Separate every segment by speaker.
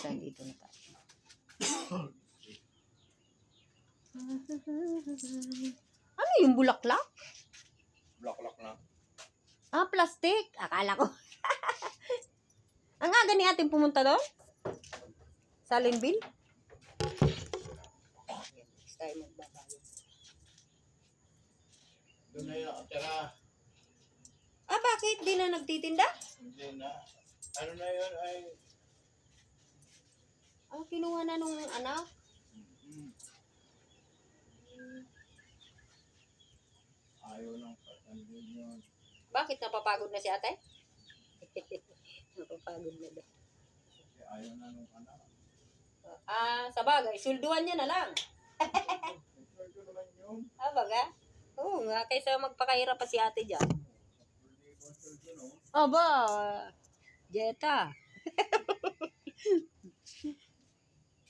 Speaker 1: guys, nandito na tayo. ano yung bulaklak?
Speaker 2: Block-lock na.
Speaker 1: Ah, plastic. Akala ko. Ang aga ni ating pumunta doon? Sa Linville? Time magbabayad.
Speaker 2: Doon na yung tira.
Speaker 1: Ah, bakit? Di na nagtitinda?
Speaker 2: Hindi na. Ano na yun ay...
Speaker 1: Ah, kinuha na nung anak.
Speaker 2: Mm. Ayaw ng patandin yun.
Speaker 1: Bakit napapagod na si ate? napapagod na daw.
Speaker 2: Kasi ayaw na nung anak.
Speaker 1: Ah, sa bagay, sulduan niya na lang.
Speaker 2: Yun.
Speaker 1: Ah, baga? Oo nga, kaysa magpakahirap pa si ate dyan. Aba, Jetta.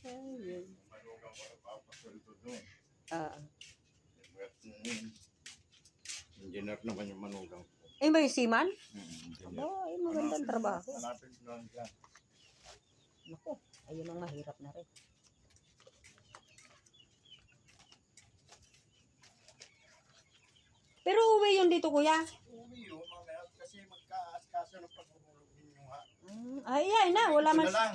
Speaker 1: Ayun.
Speaker 2: Manugang ko na papasweldo doon.
Speaker 1: Ah.
Speaker 2: Engineer naman yung manugang ko.
Speaker 1: Eh, yung seaman?
Speaker 2: Mm, engineer.
Speaker 1: Aba, ay magandang trabaho.
Speaker 2: Hanapin ko lang siya.
Speaker 1: Naku, ayun ang mahirap na rin. Pero uwi yun dito, kuya.
Speaker 2: Uwi yun mamaya kasi magka-askaso ng pagmumulog ninyo ha.
Speaker 1: Mm, ay, ay na, wala
Speaker 2: Ito
Speaker 1: man.
Speaker 2: na lang.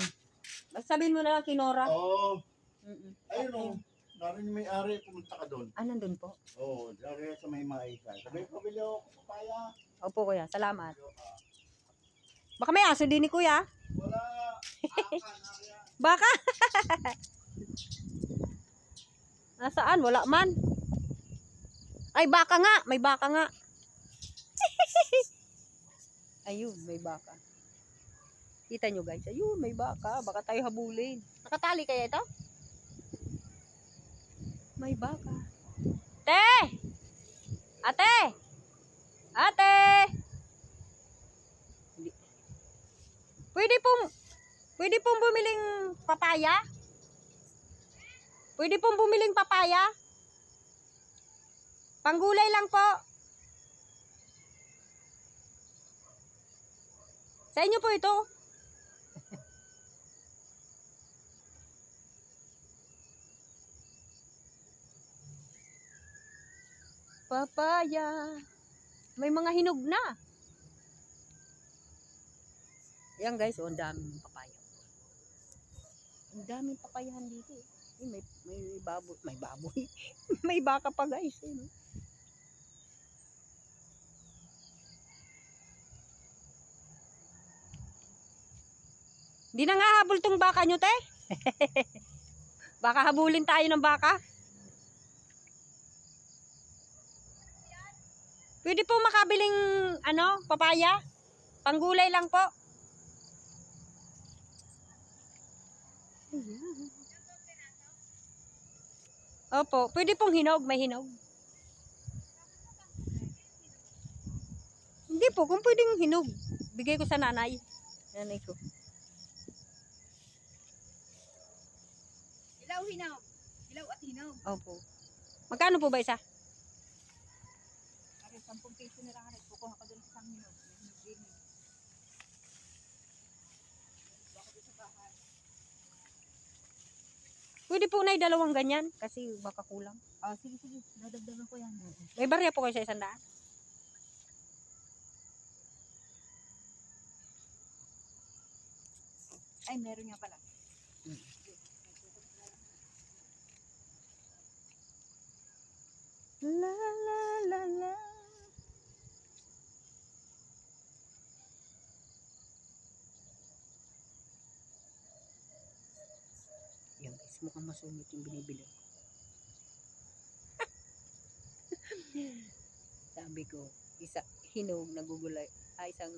Speaker 1: Sabihin mo na lang kinora.
Speaker 2: Oo.
Speaker 1: Mm-mm.
Speaker 2: Ayun o. Narin yung may-ari, pumunta ka doon.
Speaker 1: Ah, nandun po.
Speaker 2: Oo, oh, dahil sa may maika. Sabi ko, pabili ako papaya.
Speaker 1: Opo, kuya. Salamat. Baka may aso din ni kuya.
Speaker 2: Wala. Akan, ariya.
Speaker 1: Baka. Nasaan? Wala man. Ay, baka nga. May baka nga. Ayun, may baka. Kita nyo guys. Ayun, may baka. Baka tayo habulin. Nakatali kaya ito? May baka. Te! Ate! Ate! Pwede pong, pwede pong bumiling papaya? Pwede pong bumiling papaya? Panggulay lang po. Sa inyo po ito. Papaya. May mga hinog na. Yan guys, oh, ang daming papaya. Ang daming papayahan dito. Eh, may may baboy, may baboy. may baka pa guys, eh, no? Di na nga habol tong baka nyo, te. baka habulin tayo ng baka. Pwede po makabiling, ano, papaya? Panggulay lang po. Ayan. Opo, pwede pong hinog, may hinog. Hindi po, kung pwedeng hinog, bigay ko sa nanay. Nanay ko.
Speaker 3: Hilaw, hinaw. Hilaw at hinaw.
Speaker 1: Opo. Magkano po ba isa?
Speaker 3: 10 piso na lang. Ari, kukuha ka doon sa isang hinog. May hinog din. Baka doon sa bahay.
Speaker 1: Pwede po na dalawang ganyan kasi baka kulang.
Speaker 3: Ah, sige, sige. Dadagdagan ko yan.
Speaker 1: May barya po kayo sa isang daan.
Speaker 3: Ay, meron nga pala.
Speaker 1: La la la la. Yan guys, mukhang masungit yung binibili ko. Sabi ko, isa, hinog na gugulay, ah, isang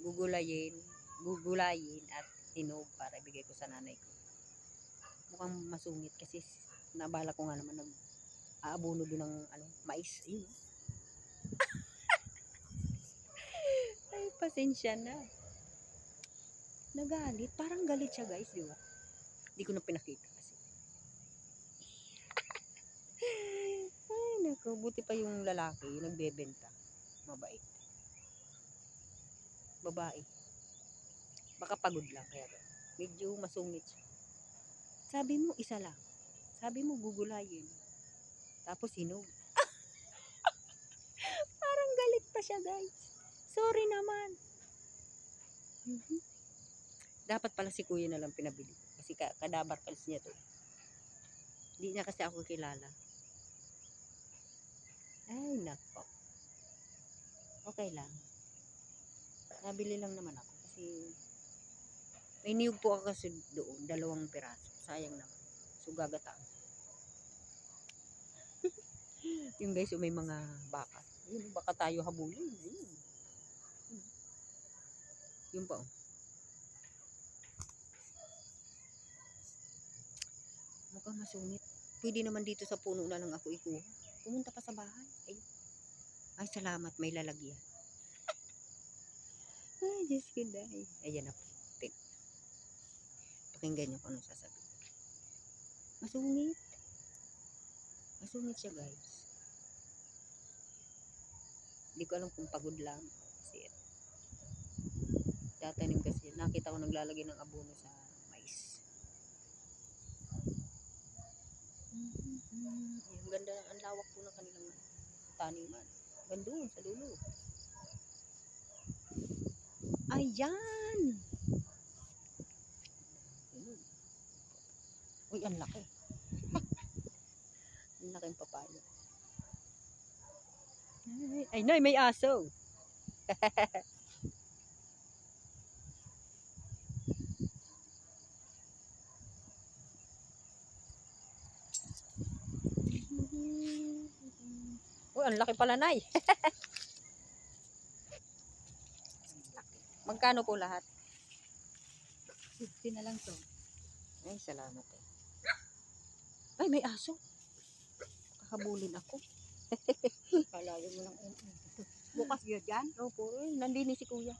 Speaker 1: gugulayin, gugulayin at hinog para ibigay ko sa nanay ko. Mukhang masungit kasi nabala ko nga naman nag aabono doon ng ano, mais. Ayun. Ay, pasensya na. Nagalit. Parang galit siya, guys, di ba? Hindi ko na pinakita kasi. Ay, naku. Buti pa yung lalaki, yung nagbebenta. Mabait. Babae. Baka pagod lang kaya medyo masungit siya. Sabi mo isa lang. Sabi mo gugulayin. Tapos hinog. Parang galit pa siya guys. Sorry naman. Mhm. Dapat pala si kuya na lang pinabili. Kasi ka kadabar kalis niya to. Hindi niya kasi ako kilala. Ay, nako. Okay lang. Nabili lang naman ako kasi may niyog po ako kasi doon, dalawang piraso. Sayang naman. So gagataan. yung guys, yung may mga baka. Yun, baka tayo habulin. Yun. Yun pa Mukhang masungit. Pwede naman dito sa puno na lang ako ikuha. Pumunta pa sa bahay. Ay, ay salamat, may lalagyan. ay, Diyos ko dahil. Ayan na po. Pakinggan niyo kung anong sasabihin. Masungit. Masungit siya, guys. Hindi ko alam kung pagod lang. Kasi, tatanim kasi. Nakita ko naglalagay ng abono sa mais. Ang ganda, ang lawak po ng kanilang taniman. Gandun, sa dulo. Ayan! Uy, ang laki. ang laki ng papaya. Ay, ay, nay, may aso. laki pala, nay. Magkano po lahat?
Speaker 3: 50 na lang to.
Speaker 1: Ay, salamat eh. Ay, may aso. Kahabulin ako.
Speaker 3: Kalayo mo lang. Bukas yun yan.
Speaker 1: Opo, eh, nandini si kuya.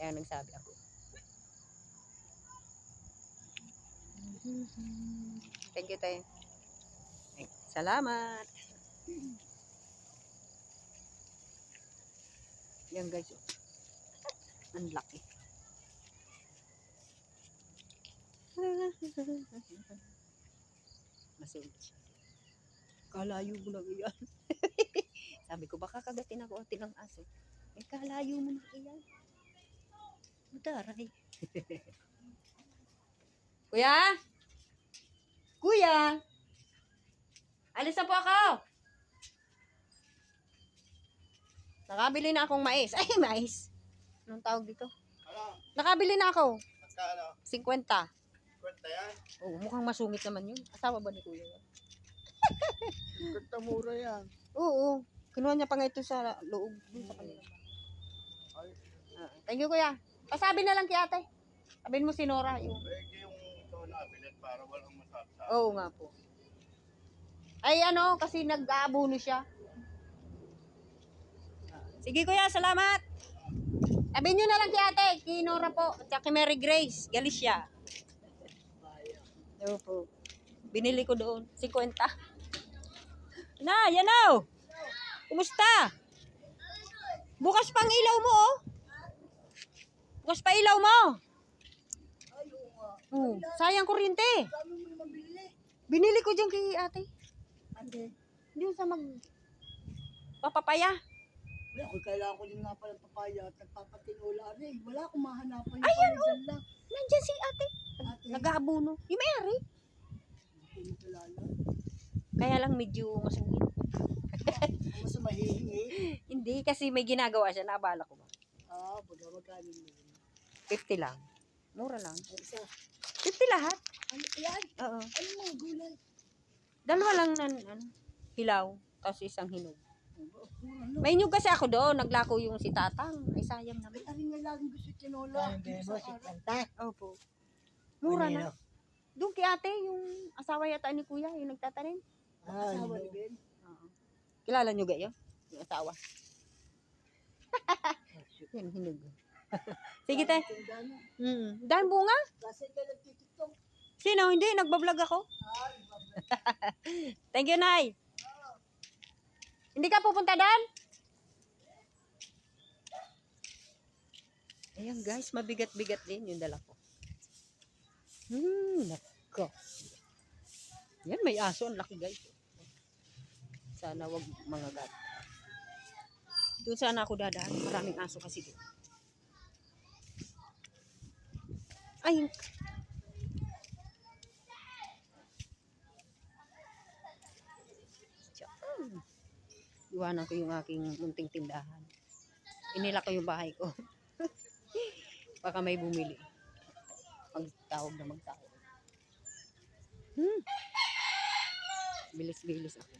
Speaker 1: Kaya nagsabi ako. Thank you, tayo. Ay, salamat. Yan guys. oh. Ang laki. Masulit siya. Kalayo mo lang iyan. Sabi ko, baka kagatin ako ate ng aso. Eh, kalayo mo na iyan. Madaray. Kuya? Kuya? Alis na po ako. Nakabili na akong mais. Ay, mais. Anong tawag dito?
Speaker 2: Ano?
Speaker 1: Nakabili na ako.
Speaker 2: Magkano?
Speaker 1: 50.
Speaker 2: Kwenta yan?
Speaker 1: Oh, mukhang masungit naman yun. Asawa ba ni kuya yun?
Speaker 2: Kwenta mura yan.
Speaker 1: Oo. Kinuha niya pa nga ito sa loob. Dun sa kanila.
Speaker 2: Ay,
Speaker 1: Ah, thank you, kuya. Pasabi na lang kay ate. Sabihin mo si Nora. Yung...
Speaker 2: eh, yung ito nabilit para walang masabi sa
Speaker 1: Oo nga po. Ay ano, kasi nag-aabono siya. Sige kuya, salamat. Sabihin nyo na lang kay ate, kay Nora po, at kay Mary Grace, Galicia. Oo po. Binili ko doon, 50. Na, yan na. oh. Kumusta? Bukas pang ilaw mo, oh. Bukas pa ilaw mo. Oh, sayang kuryente. Binili ko dyan kay ate.
Speaker 3: Ate,
Speaker 1: Diyan sa mag... Papapaya.
Speaker 3: Wala ko kailangan ko din nga pala papaya at nagpapatinola na eh. Wala akong mahanapan yung
Speaker 1: Ayan,
Speaker 3: palitan lang.
Speaker 1: Nandyan si ate.
Speaker 3: Ate,
Speaker 1: Nag-aabono. Yung may-ari.
Speaker 3: hindi ko kilala.
Speaker 1: Kaya lang medyo masungit.
Speaker 3: Mas mahihingi.
Speaker 1: Hindi, kasi may ginagawa siya. Naabala ko ba?
Speaker 3: Ah, baga magkano yun.
Speaker 1: 50 lang. Mura lang.
Speaker 3: Ang isa.
Speaker 1: 50 lahat.
Speaker 3: Ano, yan?
Speaker 1: Oo.
Speaker 3: Ano mga gulay?
Speaker 1: Dalawa lang nan, ano, hilaw. Tapos isang hinog. May inyog kasi ako doon. Naglako yung si Tatang. Ay, sayang naman.
Speaker 3: Ay, nga laging gusto tinola. Sa araw.
Speaker 1: Opo. Mura na. Doon kay ate, yung asawa yata ni kuya, yung nagtatanim.
Speaker 3: Asawa ni Ben.
Speaker 1: Oo. Kilala nyo gayo? Yung asawa. Yan, hinog. Sige,
Speaker 3: na.
Speaker 1: Mm. Dahil bunga?
Speaker 3: Kasi ka nagtitiktok.
Speaker 1: Sino? Hindi, nagbablog ako. Thank you, Nay. Hindi ka pupunta doon? Ayan guys, mabigat-bigat din yung dala ko. Hmm, nako. Yan, may aso. Ang laki guys. Sana wag mga gat. Doon sana ako dadaan. Maraming aso kasi doon. Ay, Diyan. Iwanan ko yung aking munting tindahan. Inila ko yung bahay ko. Baka may bumili. Magtawag na magtawag. Hmm. Bilis-bilis ako.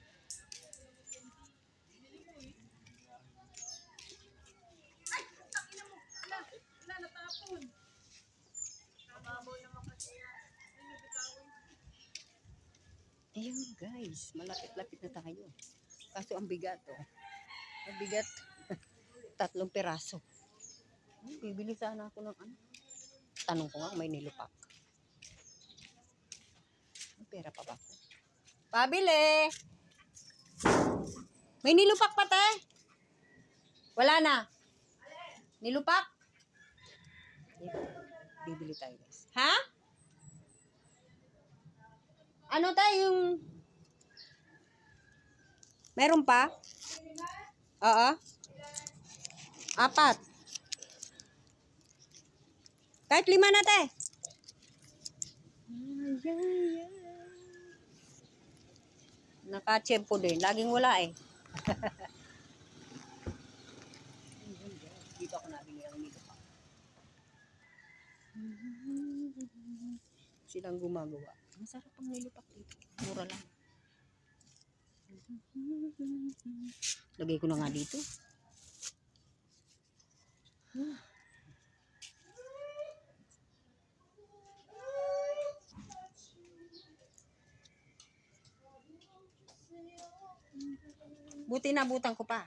Speaker 1: Ayun guys, malapit-lapit na tayo. Kaso ang bigat oh. Ang bigat. Tatlong peraso. Hmm, Bibili sana ako ng ano. Tanong ko nga kung may nilupak. May pera pa ba ako? Pabili! May nilupak pa te? Wala na. Nilupak? Bibili tayo guys. Ha? Ano tayo yung... Meron pa? Oo. Apat. Kahit lima na te. Nakachempo din. Laging wala eh. Dito ako. Silang gumagawa. Masarap ang nilupak dito. Mura lang. Lagay ko na nga dito. Buti nabutan ko pa.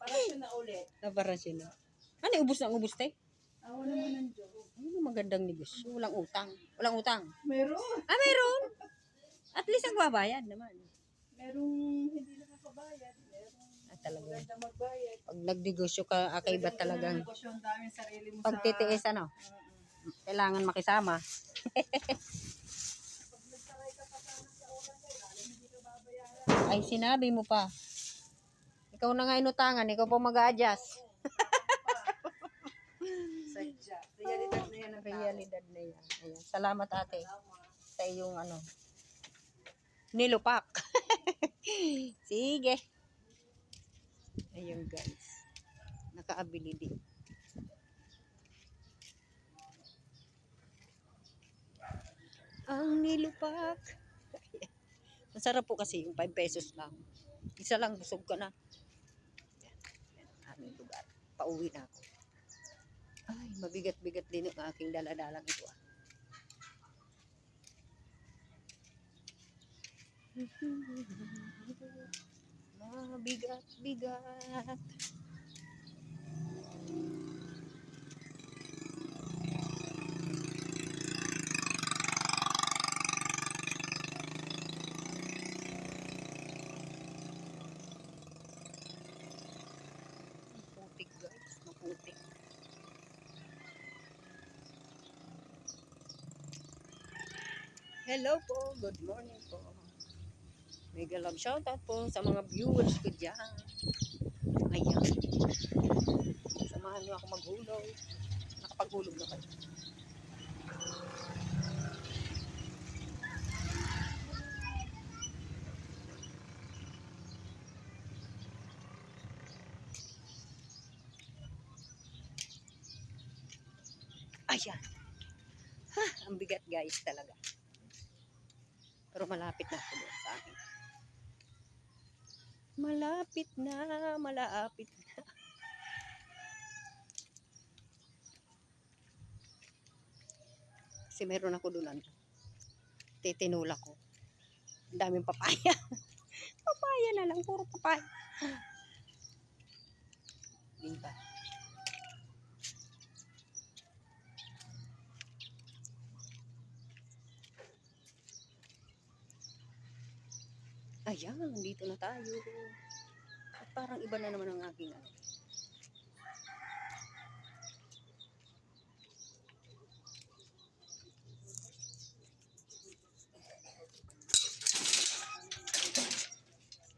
Speaker 3: Para siya na ulit.
Speaker 1: Nabara sila. Ano, ubus na ubus, te?
Speaker 3: Awa naman ng Diyos.
Speaker 1: Ano magandang negosyo? Walang utang. Walang utang.
Speaker 3: Meron.
Speaker 1: Ah, meron. At least nagbabayad naman.
Speaker 3: Merong hindi nakakabayad. Merong
Speaker 1: Ah, talaga.
Speaker 3: maganda magbayad.
Speaker 1: Pag nagnegosyo ka, akay ba talagang
Speaker 3: Negosyo ang daming sarili mo
Speaker 1: pagtitiis ano? Kailangan makisama. Ay, sinabi mo pa. Ikaw na nga inutangan, ikaw pa mag-a-adjust.
Speaker 3: Sadya. Realidad na yan.
Speaker 1: Realidad na yan. Ayan. Salamat ate sa iyong ano, nilupak. Sige. Ayun guys. Nakaabili din. Ang nilupak. Masarap po kasi yung 5 pesos lang. Isa lang, busog ka na. Yan. Yan ang aming lugar. Pauwi na ako. Ay, mabigat-bigat din yung aking daladalang ito ah. Mabigat-bigat. Maputik guys, maputik. Hello po, good morning po. Mega love shoutout po sa mga viewers ko dyan. Ayan. Samahan niyo ako maghulog. Nakapaghulog na kayo. Ayan. Ha, ang bigat guys talaga. Pero malapit na ako sa akin. Malapit na, malapit na. Kasi meron ako doon ano. Titinula ko. Ang daming papaya. papaya na lang, puro papaya. Diba? Ayan, dito na tayo. At parang iba na naman ang aking ano.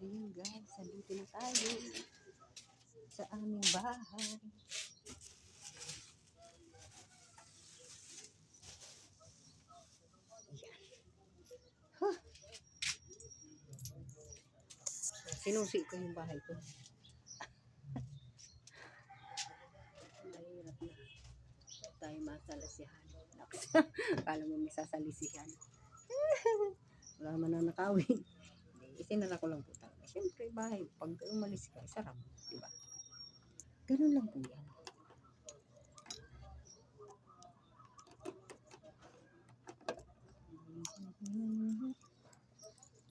Speaker 1: Ayan guys, andito na tayo sa aming bahay. Sinusi ko yung bahay ko. Mahirap na. Tayo masalasihan. Akala mo may sasalisihan. Wala man na nakawin. Isinara ko lang po talaga. Siyempre, bahay, pag umalis ka, sarap. Di ba? Ganun lang po yan.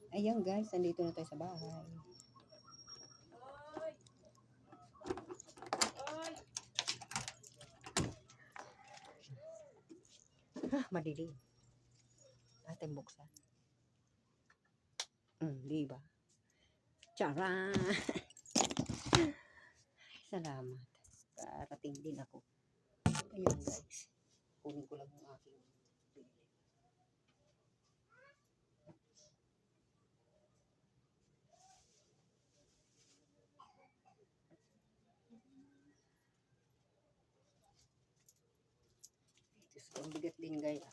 Speaker 1: Ayan guys, nandito na tayo sa bahay. Madilim. Ating buksan. Mm, di ba? Tara! Salamat. Karating din ako. Ayun guys. Kunin ko lang yung aking binili. Bigat din gaya.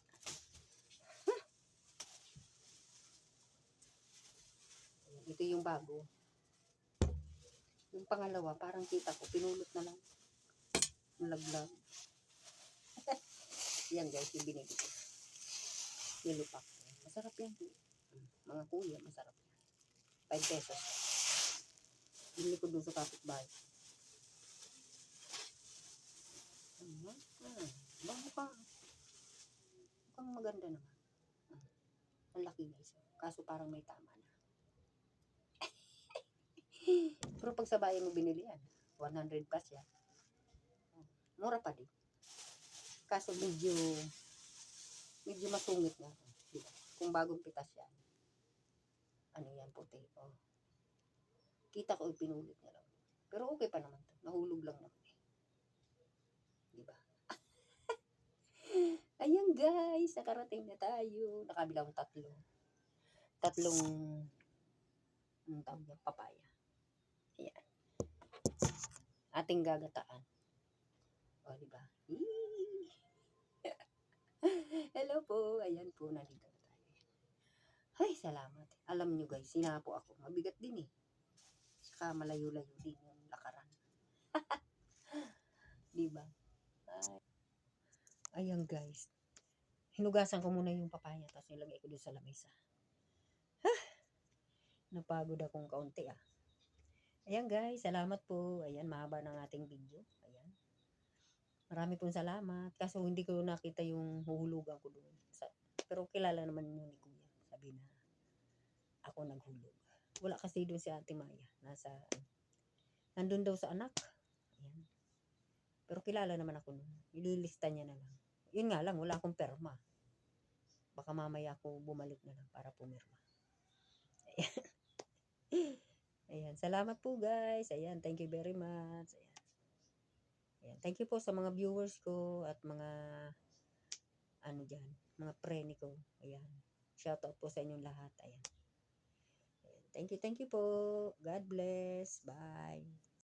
Speaker 1: Ito yung bago. Yung pangalawa, parang kita ko, pinulot na lang. Nalaglag. yan guys, yung binili ko. Nilupak. Masarap yan. Mga kuya, masarap yan. 5 pesos. Bili ko dun sa kapitbahay. Ano? Ah, bago pa. Mukhang maganda naman. Ang laki guys. Kaso parang may tama na. Pero pag sa bayan mo binili yan, 100 plus yan. Mura pa din. Kaso medyo, medyo masungit na. Kung bagong pitas yan. Ano yan, puti. Oh. Kita ko, pinulit niya lang. Pero okay pa naman to. Nahulog lang naman eh. Diba? Ayan guys, nakarating na tayo. Nakabilang tatlo. Tatlong, anong tawag yan? Papaya. Ayan. Ating gagataan. O, di ba? Hello po. Ayan po, nandito na tayo. Ay, salamat. Alam nyo guys, sinapo ako. Mabigat din eh. Saka malayo-layo din yung lakaran. di ba? Ay. Ayan guys. Hinugasan ko muna yung papaya tapos nilagay ko doon sa lamesa. Napagod akong kaunti ah. Ayan guys, salamat po. Ayan, mahaba ng ating video. Ayan. Marami pong salamat. Kaso hindi ko nakita yung huhulugan ko doon. Pero kilala naman yun ni Kuya. Sabi na ako naghulog. Wala kasi doon si Ate Maya. Nasa, nandun daw sa anak. Ayan. Pero kilala naman ako noon. Ililista niya na lang. Yun nga lang, wala akong perma. Baka mamaya ako bumalik na lang para pumirma. Ayan. Ayan, salamat po guys. Ayan, thank you very much. Ayan. Ayan, thank you po sa mga viewers ko at mga ano diyan, mga preni ko. Ayan. Shout out po sa inyong lahat. Ayan. Ayan. Thank you, thank you po. God bless. Bye.